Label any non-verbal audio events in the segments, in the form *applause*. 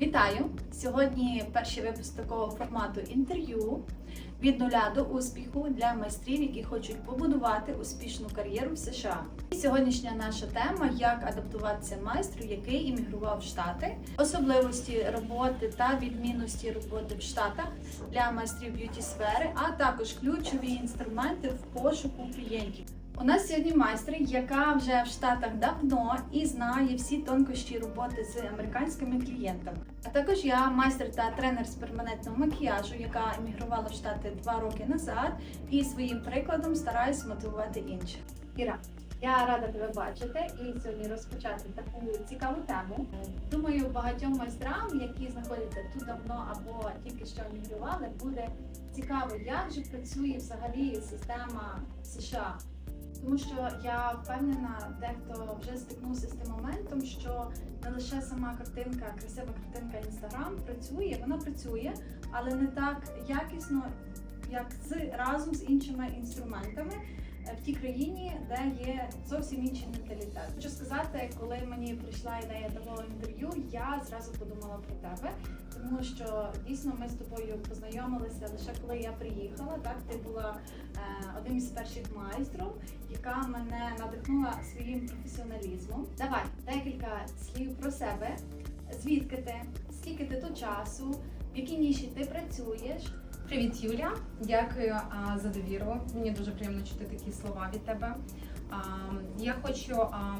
Вітаю! Сьогодні перший випуск такого формату інтерв'ю від нуля до успіху для майстрів, які хочуть побудувати успішну кар'єру в США. І сьогоднішня наша тема як адаптуватися майстру, який іммігрував в Штати, особливості роботи та відмінності роботи в Штатах для майстрів б'юті сфери, а також ключові інструменти в пошуку клієнтів. У нас сьогодні майстер, яка вже в Штатах давно і знає всі тонкощі роботи з американськими клієнтами. А також я майстер та тренер з перманентного макіяжу, яка емігрувала в Штати два роки назад, і своїм прикладом стараюсь мотивувати інших. Іра, я рада тебе бачити і сьогодні розпочати таку цікаву тему. Думаю, багатьом майстрам, які знаходяться тут давно або тільки що емігрували, буде цікаво, як же працює взагалі система США. Тому що я впевнена, дехто вже стикнувся з тим моментом, що не лише сама картинка, красива картинка Інстаграм працює, вона працює, але не так якісно, як з разом з іншими інструментами е, в тій країні, де є зовсім інший менталітет. Хочу сказати, коли мені прийшла ідея такого інтерв'ю, я зразу подумала про тебе, тому що дійсно ми з тобою познайомилися лише коли я приїхала. Так, ти була е, одним із перших майстрів, яка мене надихнула своїм професіоналізмом. Давай декілька слів про себе. Звідки ти? Скільки ти тут часу? В якій ніші ти працюєш? Привіт, Юля. Дякую а, за довіру. Мені дуже приємно чути такі слова від тебе. А, я хочу а,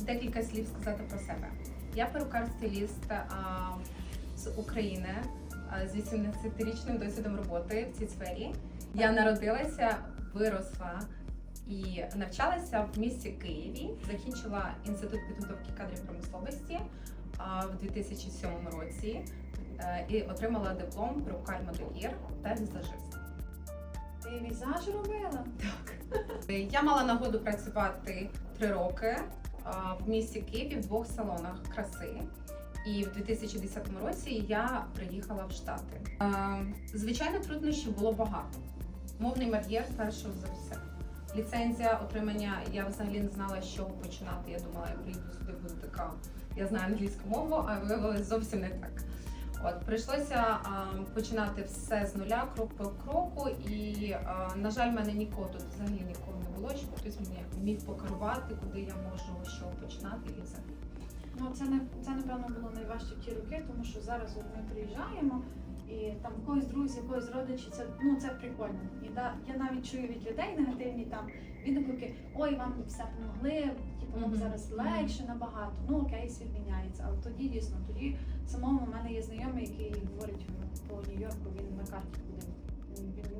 декілька слів сказати про себе. Я перукар-стиліст з України з 18-річним досвідом роботи в цій сфері. Я народилася, виросла і навчалася в місті Києві. Закінчила інститут підготовки кадрів промисловості в 2007 році е, і отримала диплом перукар-модельєр та візажист. Ти візаж робила? Так. Я мала нагоду працювати три роки в місті Києві в двох салонах краси. І в 2010 році я приїхала в Штати. Е, Звичайно, труднощів було багато. Мовний бар'єр перше за все. Ліцензія отримання я взагалі не знала, з чого починати. Я думала, я приїду сюди, буду така. Я знаю англійську мову, а виявилось зовсім не так. От прийшлося а, починати все з нуля, крок по кроку. І, а, на жаль, в мене нікого тут взагалі нікого не було, щоб хтось мені міг покерувати, куди я можу що починати і взагалі. Ну це не це напевно було найважче в ті роки, тому що зараз от ми приїжджаємо. І там в когось друзів, в когось родичі, це ну це прикольно. І да, я навіть чую від людей негативні там відгуки, ой, вам все допомогли, типу вам зараз легше набагато. Ну окей, світ міняється. Але тоді дійсно, тоді самому в мене є знайомий, який говорить по Нью-Йорку, він на карті ходив.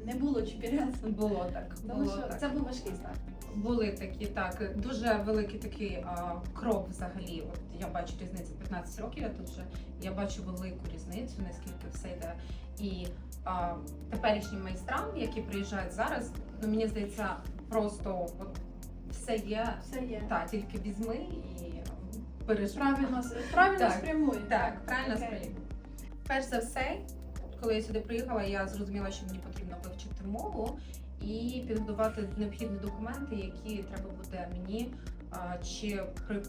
Не було GPS. Було так. Тому Було що так. це був важкий старт. Були такі, так дуже великий такий а, крок взагалі. От я бачу різницю 15 років. Я тут вже я бачу велику різницю, наскільки все йде. І а, теперішнім майстрам, які приїжджають зараз, ну мені здається, просто от все є Все є. та тільки візьми і переживай. Правильно, правильно Так, спрямує. Так, правильно Окей. сприйняв. Перш за все, коли я сюди приїхала, я зрозуміла, що мені потрібно вивчити мову і підготувати необхідні документи, які треба буде мені чи при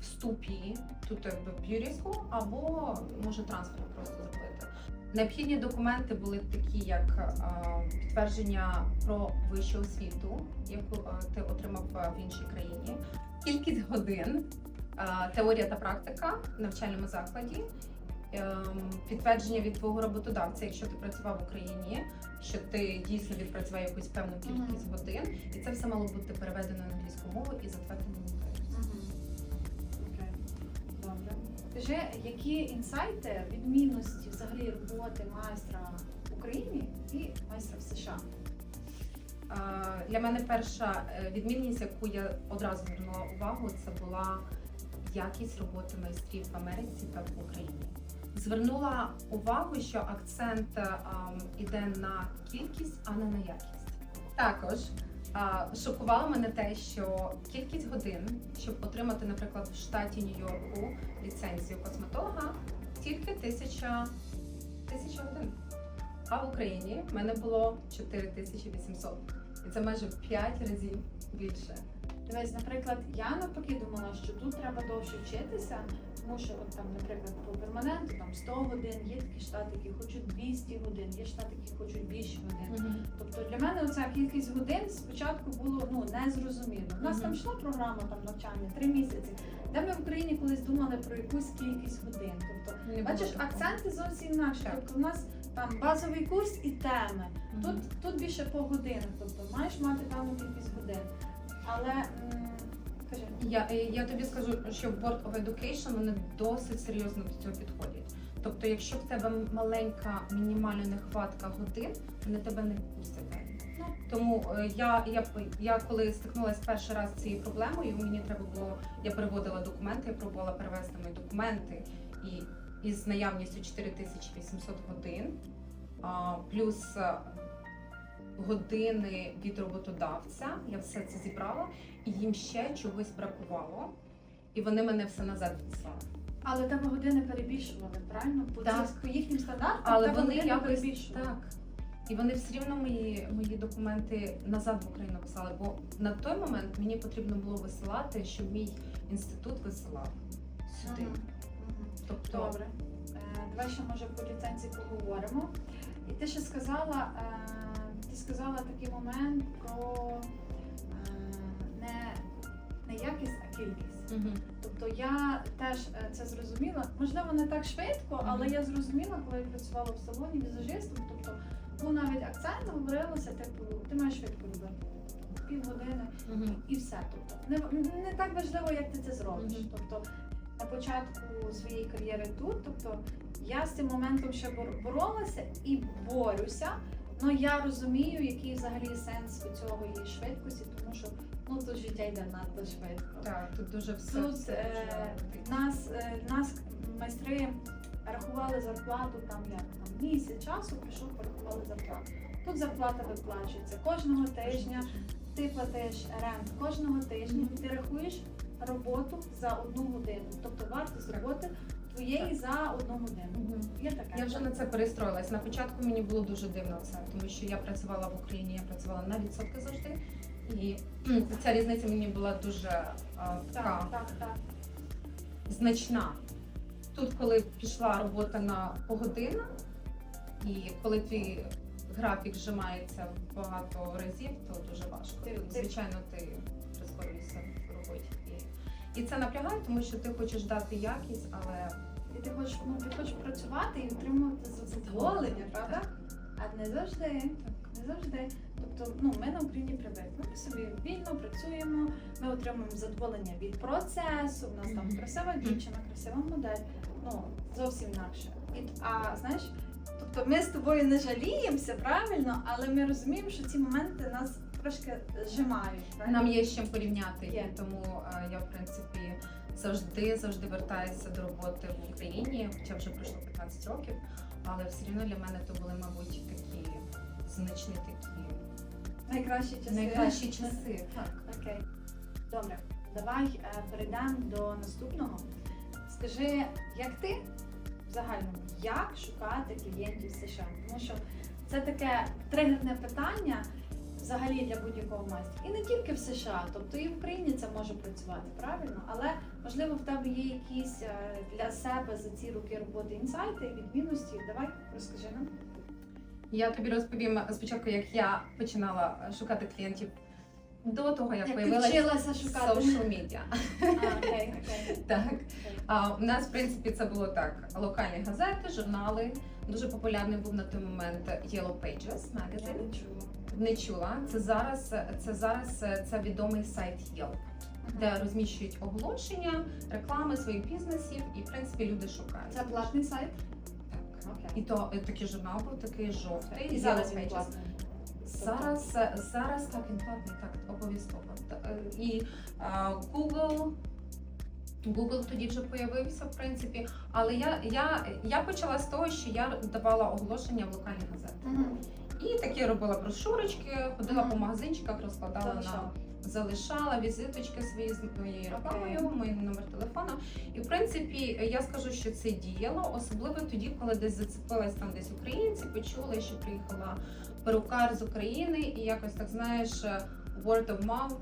вступі тут в б'юрі або може трансфер просто зробити. Необхідні документи були такі, як підтвердження про вищу освіту, яку ти отримав в іншій країні, кількість годин, теорія та практика в навчальному закладі, підтвердження від твого роботодавця, якщо ти працював в Україні, що ти дійсно відпрацював якусь певну кількість годин, і це все мало бути переведено на англійську мову і затверджено на Мгм. Окей. Добре. Скажи, які інсайти, відмінності взагалі роботи майстра в Україні і майстра в США? Для мене перша е, відмінність, яку я одразу звернула увагу, це була якість роботи майстрів в Америці та в Україні. Звернула увагу, що акцент е, іде на кількість, а не на якість. Також а, шокувало мене те, що кількість годин, щоб отримати, наприклад, в штаті Нью-Йорку ліцензію косметолога, тільки тисяча, тисяча годин. А в Україні в мене було 4800. І це майже в 5 разів більше. Дивись, наприклад, я навпаки думала, що тут треба довше вчитися, тому що, от там, наприклад, по перманенту там 100 годин, є такі штати, які хочуть 200 годин, є штати, які хочуть більше годин. Тобто для мене оця кількість годин спочатку було ну незрозуміло. У нас Мгм. там йшла програма там навчання три місяці, де ми в Україні колись думали про якусь кількість годин. Тобто, Не було бачиш, акценти зовсім інакші. Тобто, у нас там базовий курс і теми. Мгм. Тут, тут більше по годинах, тобто маєш мати певну кількість годин. Але м, кажи, Я, е, я тобі скажу, що в Board of Education вони досить серйозно до цього підходять. Тобто, якщо в тебе маленька мінімальна нехватка годин, вони тебе не пустять. Ну. Тому е, я, я, я коли стикнулася перший раз з цією проблемою, мені треба було, я переводила документи, я пробувала перевести мої документи і із наявністю 4800 годин, а, плюс е, години від роботодавця, я все це зібрала, і їм ще чогось бракувало, і вони мене все назад відслали. але тебе години перебільшували, правильно? По, Так. ці- по їхнім стандартам Але вони якось перебільшували. так. І вони все рівно мої, мої документи назад в Україну писали, бо на той момент мені потрібно було висилати, щоб мій інститут висилав сюди. Мгм. Тобто Добре. Е, Давай ще може по ліцензії поговоримо. І ти ще сказала, е, ти сказала такий момент про е, не, не якість, а кількість. Мгм. Тобто я теж е, це зрозуміла. Можливо, не так швидко, але я зрозуміла, коли я працювала в салоні візажистом. Тобто був навіть акцент, говорилося, типу, ти маєш швидко робити. Півгодини Мгм. і все. Тобто не, не так важливо, як ти це зробиш. Мгм. Тобто на початку своєї кар'єри тут, тобто я з цим моментом ще боролася і борюся. Ну я розумію, який взагалі сенс у цього її швидкості, тому що ну тут життя йде надто швидко. Так, тут дуже все. Тут все е, нас, е, нас майстри рахували зарплату там як там місяць часу прийшов, порахували зарплату. Тут зарплата виплачується кожного тижня. Ти платиш рент кожного тижня, ти рахуєш роботу за одну годину, тобто вартість роботи твоєї Так. за одну годину. Мгм. Є таке. Я вже на це перестроїлась. На початку мені було дуже дивно це, тому що я працювала в Україні, я працювала на відсотки завжди. І ця різниця мені була дуже а, така так, так, так. значна. Тут, коли пішла робота на погодина, і коли твій графік зжимається в багато разів, то дуже важко. Ти- ти- Звичайно, ти прискорюєшся в роботі. І це напрягає, тому що ти хочеш дати якість, але І ти хочеш, ну, ти хочеш працювати і отримувати задоволення, правда? А не завжди. Не завжди. Тобто, ну ми на Україні привикли. Ми собі вільно працюємо, ми отримуємо задоволення від процесу. У нас там красива дівчина, красива модель. Ну зовсім інакше. І а знаєш, тобто ми з тобою не жаліємося, правильно, але ми розуміємо, що ці моменти нас трошки зжимають. нам є з чим порівняти. Є. Тому е, я, в принципі, завжди завжди вертаюся до роботи в Україні, хоча вже пройшло 15 років, але все рівно для мене то були, мабуть, такі значні такі найкращі часи. найкращі часи. Так. Окей. Добре, давай е, перейдемо до наступного. Скажи, як ти в загальному, як шукати клієнтів в США? Тому що це таке тригерне питання взагалі для будь-якого майстра. І не тільки в США, тобто і в Україні це може працювати, правильно? Але можливо в тебе є якісь е, для себе за ці роки роботи інсайти, відмінності. Давай розкажи нам. Я тобі розповім спочатку, як я починала шукати клієнтів до того, як, Як появилася шукати? social media. *laughs* А, окей, окей. Так. окей. А, у нас, в принципі, це було так: локальні газети, журнали. Дуже популярний був на той момент Yellow Pages Я magazine. Не чула. Це зараз це зараз це відомий сайт Yelp, де розміщують оголошення, реклами своїх бізнесів, і в принципі люди шукають. Це платний сайт? Так. Окей. І то е, такий журнал був такий жовтий. І зараз він платний. Зараз, е, зараз так він платний, так обов'язково. Е, І а, Google. Google тоді вже появився, в принципі. Але я, я, я почала з того, що я давала оголошення в локальні газети. Мгм. І такі робила брошурочки, ходила Мгм. по магазинчиках, розкладала Залишала. на залишала візиточки свої з моєю рекламою, мій номер телефону. І в принципі я скажу, що це діяло, особливо тоді, коли десь зацепилась там десь українці, почули, що приїхала перукар з України, і якось так знаєш, word of mouth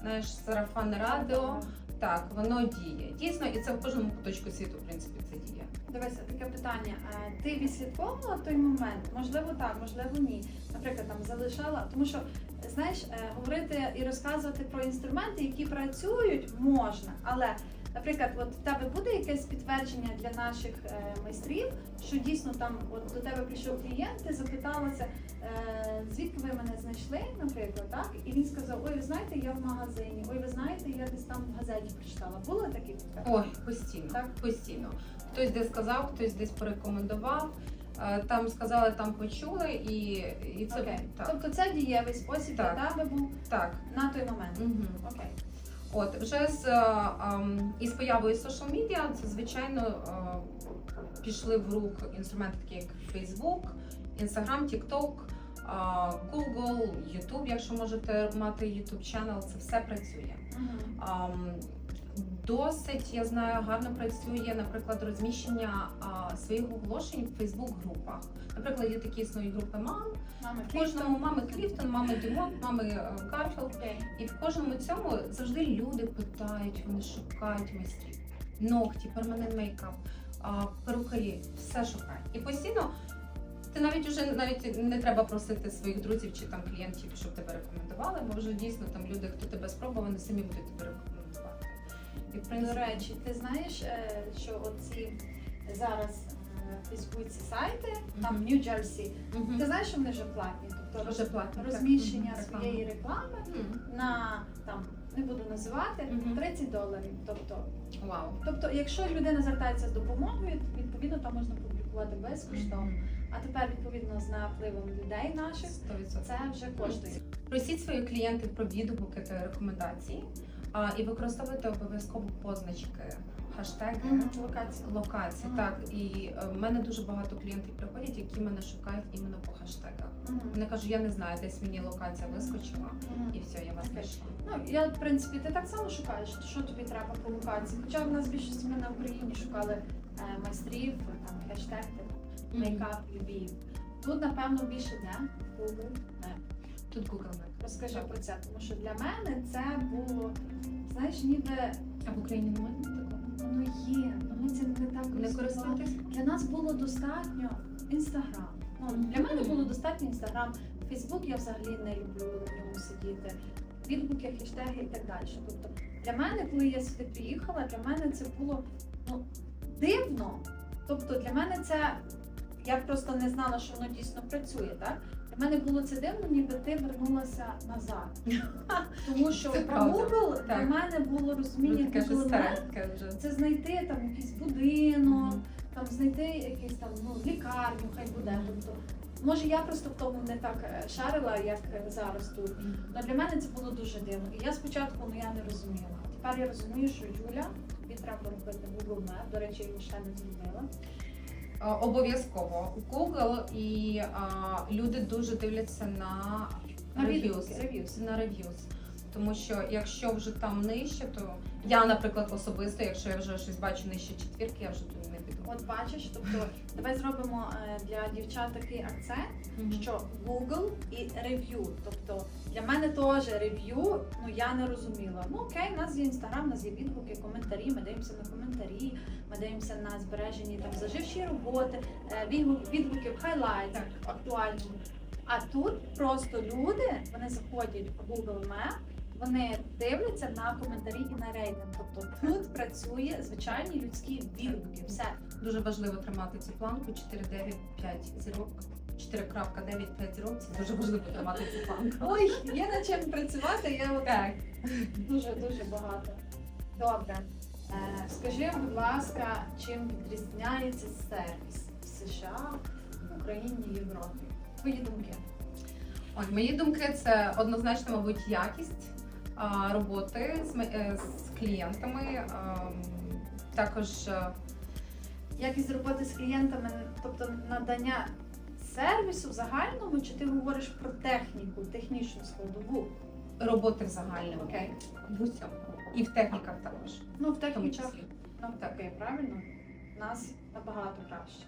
знаєш, сарафанне радіо. Так, воно діє. Дійсно, і це в кожному куточку світу, в принципі, це діє. Дивися, таке питання. Е, Ти відслідковувала той момент? Можливо, так, можливо, ні. Наприклад, там залишала, тому що знаєш, е, говорити і розказувати про інструменти, які працюють, можна, але. Наприклад, от в тебе буде якесь підтвердження для наших е, майстрів, що дійсно там от до тебе прийшов клієнт, ти запиталася, е, звідки ви мене знайшли, наприклад, так? І він сказав: Ой, ви знаєте, я в магазині, ой, ви знаєте, я десь там в газеті прочитала. Було таке підтвердження? Ой, постійно, Так. постійно. Хтось десь сказав, хтось десь порекомендував. е, Там сказали, там почули, і, і це Окей. так. Тобто це дієвий спосіб Так. для тебе був так. на той момент. Угу. Окей. От вже з е, ем, із появою social media, це звичайно е, пішли в рух інструменти, такі як Facebook, Instagram, TikTok, е, Google, YouTube, якщо можете мати YouTube channel, це все працює. Мгм. Ам, Досить, я знаю, гарно працює, наприклад, розміщення а, своїх оголошень в Фейсбук-групах. Наприклад, є такі існують групи мам. Мами В кожному мами Кліфтон, мами Дюмонт, мами е, Гарфілд. І в кожному цьому завжди люди питають, вони шукають майстрів. Ногті, перманент мейкап, перукарі, все шукають. І постійно ти навіть уже навіть не треба просити своїх друзів чи там клієнтів, щоб тебе рекомендували, бо вже дійсно там люди, хто тебе спробував, вони самі будуть тебе рекомендувати. І в До речі, ти знаєш, е, що оці зараз е, в Фейсбуці сайти, там Мгм. Нью-Джерсі, ти знаєш, що вони вже платні? Тобто Вже платні, розміщення своєї реклами на там не буду називати Мгм. 30 доларів. Тобто, Вау. тобто, якщо людина звертається з допомогою, відповідно там можна публікувати безкоштовно. А тепер відповідно з напливом людей наших 100%. це вже коштує. Просіть своїх клієнтів про відгуки та рекомендації а, і використовуйте обов'язково позначки, хаштеги. Локація. Локації, Мгм. так і е, в мене дуже багато клієнтів приходять, які мене шукають іменно по хаштегах. Мгм. Вони кажуть, я не знаю, десь мені локація вискочила, і все, я вас знайшла. Ну, я, в принципі, ти так само шукаєш, що тобі треба по локації. Хоча в нас більшість ми на Україні шукали е, майстрів, там хештег, типу, мейкап, Львів. Тут, напевно, більше де Google. Тут Google Map. Розкажи про це, тому що для мене це було, знаєш, ніби А в Україні немає такого? воно є, але ми цим не так Не користуватись? Для нас було достатньо інстаграм. Ну, для мене було достатньо інстаграм. Фейсбук я взагалі не люблю на ньому сидіти. Відгуки, хештеги і так далі. Тобто для мене, коли я сюди приїхала, для мене це було ну, дивно. Тобто для мене це я просто не знала, що воно дійсно працює. Так? Для мене було це дивно, ніби ти вернулася назад. *laughs* Тому що Це про. Google для мене було розуміння таке вже старе, таке вже. це знайти там якийсь будинок, там знайти якийсь там ну, лікарню, хай буде. Тобто, може я просто в тому не так е, шарила, як зараз тут. Але для мене це було дуже дивно. І я спочатку ну, я не розуміла. Тепер я розумію, що Юля, тобі треба робити Google Map. До речі, я його ще не зробила. А, Обов'язково Google і а, люди дуже дивляться на reviews. На reviews. Тому що якщо вже там нижче, то я, наприклад, особисто, якщо я вже щось бачу нижче четвірки, я вже туди не піду. От бачиш, тобто давай зробимо е, для дівчат такий акцент. Що Google і рев'ю. Тобто для мене теж рев'ю, ну я не розуміла. Ну окей, у нас є інстаграм, у нас є відгуки, коментарі. Ми дивимося на коментарі, ми дивимося на збережені там заживші роботи, е, відгук, відгуки в хайлайт актуальному. А тут просто люди вони заходять в Google Map, вони дивляться на коментарі і на рейтинг. Тобто тут працює звичайні людські відгуки. Все. Дуже важливо тримати цю планку 4,9,5 зірок. 4.95 зірок. Це дуже важливо тримати цю планку. Ой, є над чим працювати. Я Так. Дуже дуже багато. Добре. Е, скажи, будь ласка, чим відрізняється сервіс в США, в Україні, Європі? Твої думки. От мої думки, це однозначно, мабуть, якість роботи з, е, з клієнтами. Також е, Якість роботи з клієнтами, тобто надання сервісу в загальному, чи ти говориш про техніку, технічну складову? роботи в загальному. Окей. В усьому. І в техніках також. Ну, в техніках навпаки, правильно? Нас набагато краще.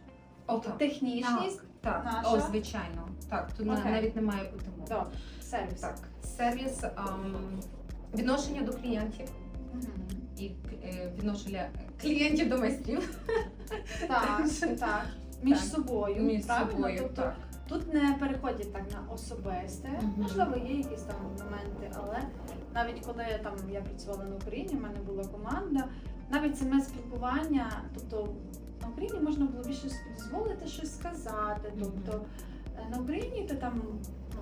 О, так. Технічність, Так, наша. о, звичайно. Так, тут Окей. навіть немає бути мови. добре, сервіс. Так, сервіс. ем, Відношення до клієнтів Мгм. і е, відношення клієнтів до майстрів Так, *laughs* так. Між Так. собою, між правильно? собою. Тобто Так. Тут не переходять так на особисте. Можливо, є якісь там моменти, але навіть коли я там я працювала на Україні, в мене була команда, навіть саме спілкування, тобто на Україні можна було більше дозволити щось сказати. Тобто е, на Україні ти там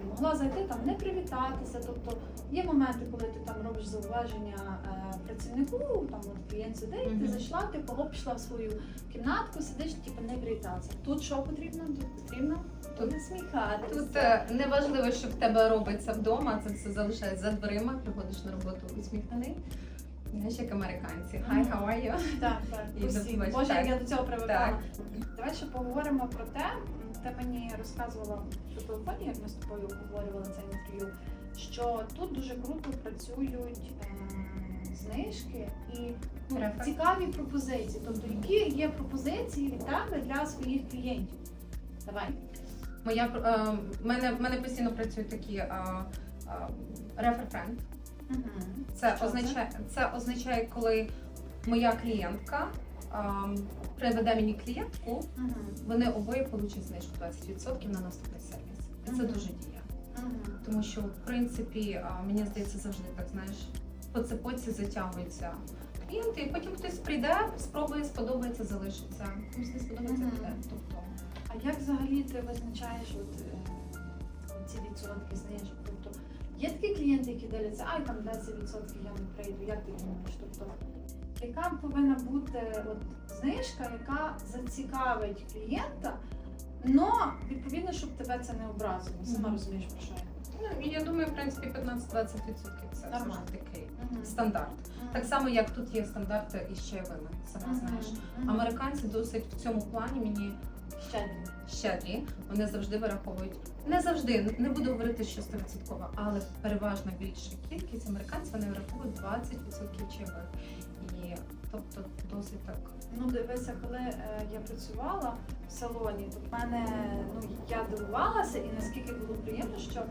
могла зайти там не привітатися. Тобто є моменти, коли ти там робиш зауваження е, працівнику, там от клієнт сидить, ти зайшла, ти пого пішла в свою кімнатку, сидиш, типу не привітатися. Тут що потрібно? Тут потрібно Тут- посміхатися. Тут е, не важливо, що в тебе робиться вдома, це все залишається за дверима, приходиш на роботу усміхнений. Знаєш, як американці. Hi, how are you? Так, так. Боже, як я до цього привикала. Давай ще поговоримо про те, ти мені розказувала по телефоні, як ми з тобою обговорювали це інтерв'ю, що тут дуже круто працюють е, знижки і ну, цікаві пропозиції. Тобто, які є пропозиції від тебе для своїх клієнтів? Давай. Моя е, мене, мене постійно працюють такі е, е, friend. Угу. Це Що це? означає, це означає, коли моя клієнтка приведе мені клієнтку, вони обоє получать знижку 20% на наступний сервіс. І це дуже діє. Тому що, в принципі, мені здається, завжди так знаєш, по цепочці затягуються клієнти, і потім хтось прийде, спробує, сподобається, залишиться. Комусь не сподобається, піде. Тобто А як взагалі ти визначаєш от, е, ці відсотки знижок? Тобто є такі клієнти, які дивляться, ай там 10% я не прийду. Як ти думаєш? Тобто, яка повинна бути от, знижка, яка зацікавить клієнта, но відповідно, щоб тебе це не образило. Сама Мгм. розумієш про що я. ну, я думаю, в принципі, 15-20% це Нормально. такий Мгм. стандарт. Мгм. Так само, як тут є стандарти із чаєвими, сама Мгм. знаєш. Мгм. Американці досить в цьому плані мені Щедрі. щедрі. Вони завжди вираховують. Не завжди, не буду говорити, що 100%, але переважна більша кількість американців вони враховують 20% чайових. І тобто досить так. Ну, дивися, коли е, я працювала в салоні, то в мене ну я дивувалася, і наскільки було приємно, що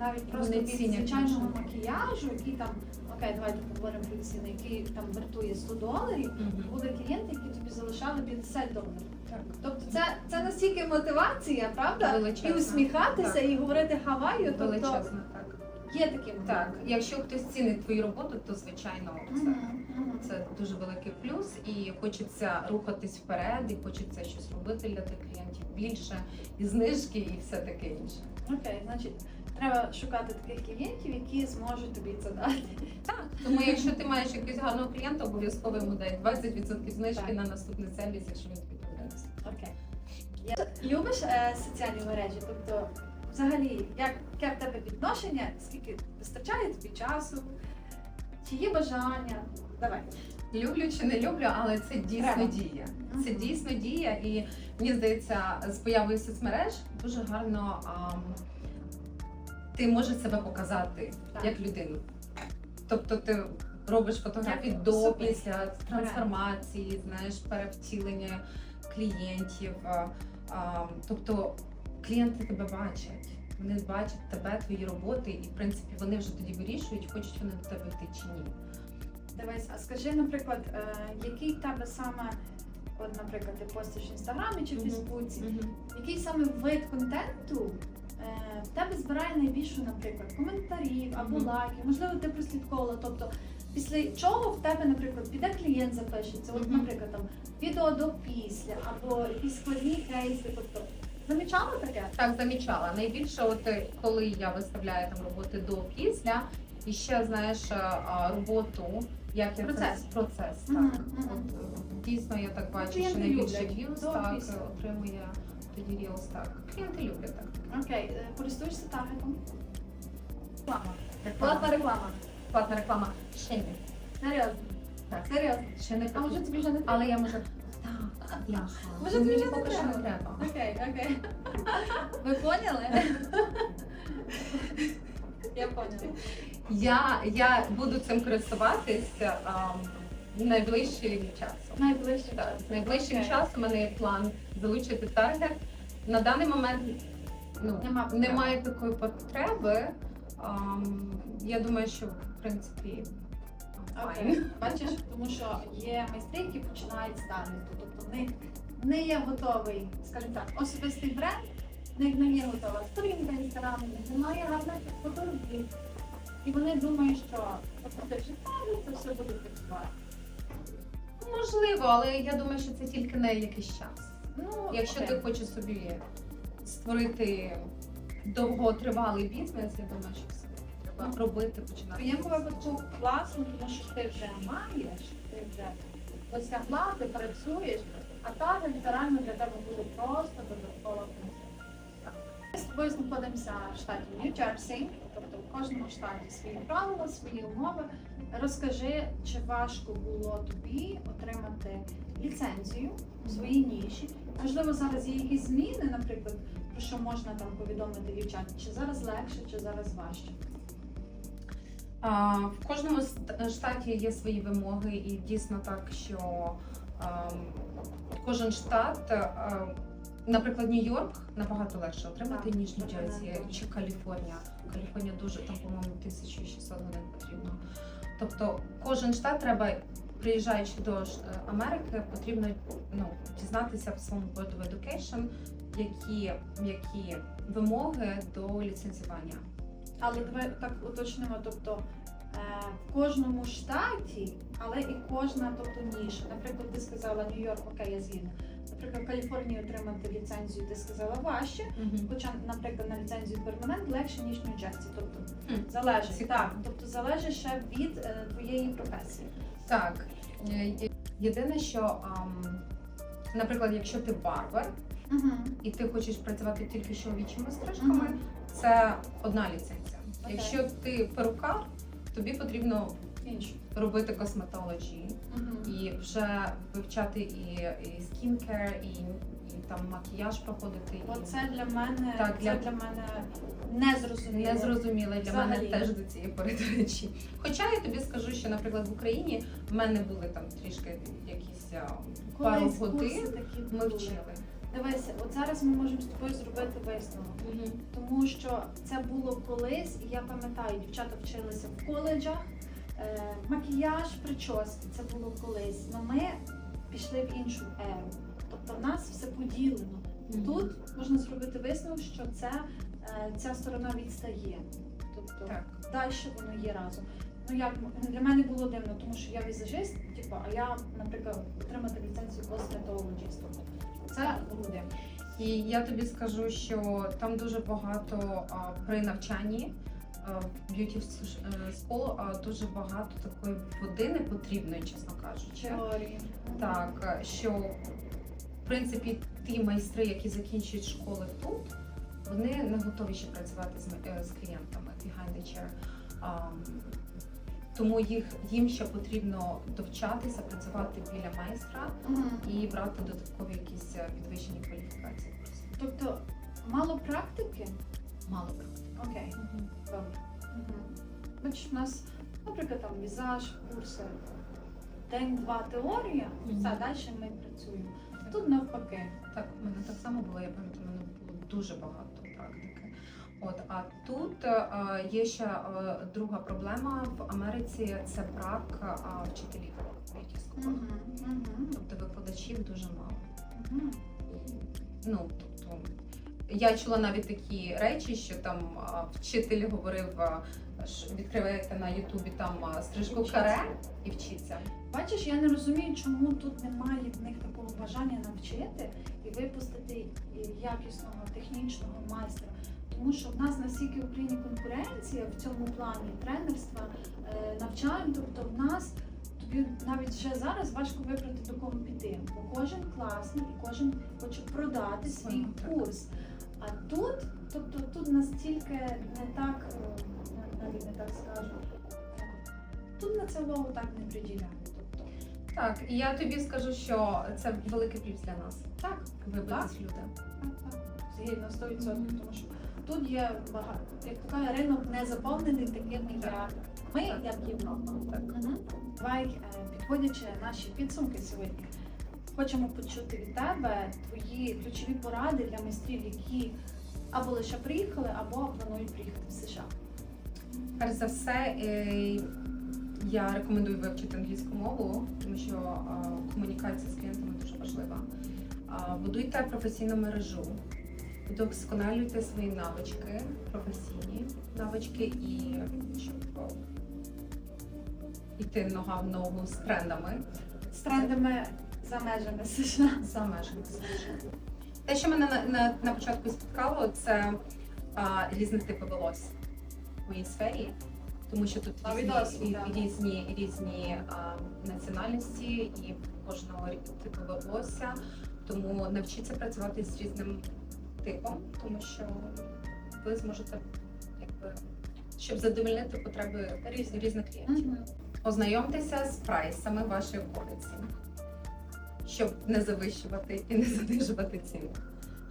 навіть просто від звичайного макіяжу, який там окей, давайте поговоримо про ціни, який там вартує 100 доларів. Були клієнти, які тобі залишали 50 доларів. Так. Тобто це, це настільки мотивація, правда? Величезна. І усміхатися, Так. і говорити хаваю. Тобто Величезно, так. є моменти. Так, якщо хтось цінить твою роботу, то звичайно це. Мгм, мгм. Це дуже великий плюс, і хочеться рухатись вперед, і хочеться щось робити для тих клієнтів більше, і знижки, і все таке інше. Окей, значить, треба шукати таких клієнтів, які зможуть тобі це дати. Так, тому якщо ти маєш якогось гарного клієнта, обов'язково йому дай 20% знижки Так. на наступний сервіс, якщо він тобі подобається. Окей. Я... Любиш е, соціальні мережі? Тобто, взагалі, як, яке в тебе відношення? Скільки вистачає тобі часу? Чи є бажання? Давай. Люблю чи не люблю, але це дійсно Треба. діє. Це дійсно діє, і мені здається, з появою соцмереж дуже гарно ам, ти можеш себе показати Так. як людину. Тобто ти робиш фотографії Як до особистість. після трансформації, знаєш, перевтілення клієнтів. а, а, Тобто клієнти тебе бачать. Вони бачать тебе, твої роботи, і в принципі вони вже тоді вирішують, хочуть вони до тебе йти чи ні. Дивись, а скажи, наприклад, е, який в тебе саме, от, наприклад, ти постиш в інстаграмі чи в Мгм. Фейсбуці, який саме вид контенту в тебе збирає найбільше, наприклад, коментарів або лайків, можливо, ти прослідковувала. Тобто, після чого в тебе, наприклад, піде клієнт запишеться, от, наприклад, там відео до після, або якісь складні кейси. Тобто, замічала таке? Так, замічала. Найбільше, от е, коли я виставляю там роботи до після, і ще знаєш е, роботу, як я Процес. це процес. Так Мгм, мгм. от е, дійсно я так бачу, що найбільше в'юз так після. отримує рілс. Так клієнти люблять так. Окей, е, користуєшся таргетом? Реклама. Платна реклама. Платна реклама. Ще ні. Серйозно. Так. Серйозно. Ще не А може тобі вже не треба? але я можу. Так. Може, тобі вже не поки що не треба? треба. Окей, окей. Ви поняли? Я поняла. Я, я буду цим користуватися ам, найближчим часом. Найближче. Так, найближчим Окей. часом у мене є план залучити таргет. На даний момент ну, Нема потреби. немає такої потреби, Ам, я думаю, що в принципі Окей. Бачиш, тому що є майстри, які починають з таленту. Тобто в них не є готовий, скажімо так, особистий бренд, в них не є готова сторінка інстаграму, немає гарних фотографій. І вони думають, що покрутивши талент, це все буде працювати. Можливо, але я думаю, що це тільки на якийсь час. Ну, Якщо окей. ти хочеш собі створити довготривалий бізнес, я думаю, що все треба Ну, робити, В починати. твоєму випадку класно, тому що ти вже маєш, ти вже досягла, ти працюєш, а талент це реально для тебе буде просто додаткова. Ми з тобою знаходимося в штаті Нью-Джерсі, тобто в кожному штаті свої правила, свої умови. Розкажи, чи важко було тобі отримати ліцензію у своїй ніші? Можливо, зараз є якісь зміни, наприклад, про що можна там повідомити дівчат, чи зараз легше, чи зараз важче? А, в кожному штаті є свої вимоги, і дійсно так, що ем, кожен штат, е, наприклад, Нью-Йорк набагато легше отримати, Так, ніж Нью-Джерсі чи Каліфорнія. Каліфорнія дуже там, по-моєму, 1600 годин потрібно. Тобто кожен штат треба, приїжджаючи до е, Америки, потрібно ну, дізнатися в своєму Board of Education, які, які вимоги до ліцензування. Але давай так уточнимо, тобто е, в кожному штаті, але і кожна тобто ніша. Наприклад, ти сказала Нью-Йорк, окей, я згідна. Наприклад, в Каліфорнії отримати ліцензію, ти сказала важче. Хоча, наприклад, на ліцензію перманент легше, ніж Нью-Джерсі. Тобто Хм, залежить. Так, тобто залежить ще від е, твоєї професії. Так. Єдине, що, наприклад, якщо ти барбер Угу. і ти хочеш працювати тільки чоловічими стрижками, це одна ліцензія. Якщо ти перукар, тобі потрібно Інше. робити косметології Угу. і вже вивчати і, і скінкер, і там макіяж проходити. Оце для мене Так, це для- для мене не зрозуміло. Не зрозуміло для мене теж до цієї пори до речі. Хоча я тобі скажу, що, наприклад, в Україні в мене були там трішки якісь пару годин. Ми вчили. Дивися, от зараз ми можемо з тобою зробити висновок. Тому що це було колись, і я пам'ятаю, дівчата вчилися в коледжах, е, макіяж, прически, це було колись. Но ми пішли в іншу еру. Тобто в нас все поділено. Тут можна зробити висновок, що це, е, ця сторона відстає. Тобто Так. далі воно є разом. Ну як для мене було дивно, тому що я візажист, типу, а я, наприклад, отримати ліцензію косметологіста. Це було дивно. І я тобі скажу, що там дуже багато а, при навчанні в beauty е, дуже багато такої води непотрібної, чесно кажучи. Теорії. Так, е, що в принципі ті майстри, які закінчують школи тут, вони не готові ще працювати з, е, з клієнтами behind the chair. Тому їх їм ще потрібно довчатися, працювати біля майстра Мгм. і брати додаткові якісь е, підвищені кваліфікації. Тобто мало практики? Мало практики. Окей, добре. Бачиш, у нас, наприклад, там візаж, курси, день-два теорія, Мгм. все, далі ми працюємо. Тут навпаки. Так, у мене так само було, я пам'ятаю, у мене було дуже багато практики. От, а тут е, є ще е, друга проблема в Америці це брак е, вчителів beauty school. Тобто викладачів дуже мало. Ну, тобто, я чула навіть такі речі, що там а, вчитель говорив, а, що відкриваєте на Ютубі там а, стрижку каре і вчиться. Бачиш, я не розумію, чому тут немає в них такого бажання навчити і випустити якісного технічного майстра. Тому що в нас настільки в Україні конкуренція в цьому плані тренерства, е, навчань, тобто в нас тобі навіть вже зараз важко вибрати до кого піти. Бо кожен класний і кожен хоче продати свій курс. А тут, тобто тут настільки не так, е, навіть не так скажу, тут на це увагу так не приділяють. Так, і я тобі скажу, що це великий плюс для нас. так, Вибратись люди. так, так, згідно 100%, тому що тут є багато, як така ринок не заповнений такими, як ми, як Європа. Мгм. Давай, е, підводячи наші підсумки сьогодні, хочемо почути від тебе твої ключові поради для майстрів, які або лише приїхали, або планують приїхати в США. Перш за все, е, я рекомендую вивчити англійську мову, тому що комунікація з клієнтами дуже важлива. Будуйте професійну мережу, вдосконалюйте свої навички, професійні навички і щоб йти нога в ногу з трендами З трендами за межами США. за межами США. Те, що мене на, на, на початку спіткало, це а, різних типів волосся в моїй сфері, тому що тут різні, різні, різні а, національності і кожного типу волосся. Тому навчіться працювати з різним типом, тому що ви зможете якби щоб задовольнити потреби різних, різних клієнтів. Ознайомтеся з прайсами вашої околиці, щоб не завищувати і не занижувати ціну.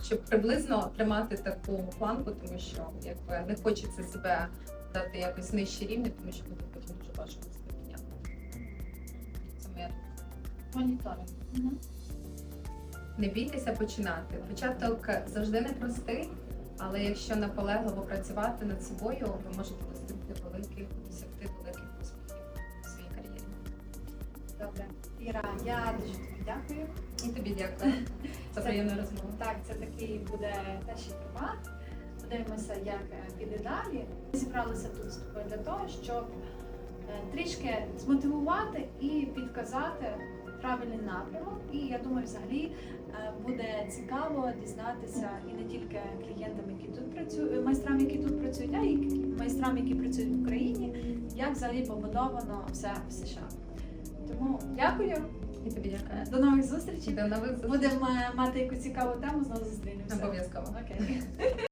Щоб приблизно тримати таку планку, тому що якби не хочеться себе дати якось нижче рівня, тому що буде потім дуже важко себе підняти. Це моя Моніторинг. не бійтеся починати. Початок завжди непростий, але якщо наполегливо працювати над собою, ви можете досягти великих, досягти великих успіхів у своїй кар'єрі. Добре. Іра, я дуже тобі дякую. І тобі дякую *laughs* за приємну розмову. Так, це такий буде перший формат. Подивимося, як е, піде далі. Ми зібралися тут з тобою для того, щоб е, трішки змотивувати і підказати правильний напрямок. І я думаю, взагалі е, буде цікаво дізнатися і не тільки клієнтам, які тут працюють, майстрам, які тут працюють, а й майстрам, які працюють в Україні, як взагалі побудовано все в США. Тому дякую, І тобі дякую. до нових зустрічей. До нових зустрічей. Будемо мати якусь цікаву тему, знову зустрінемося. Обов'язково. Окей.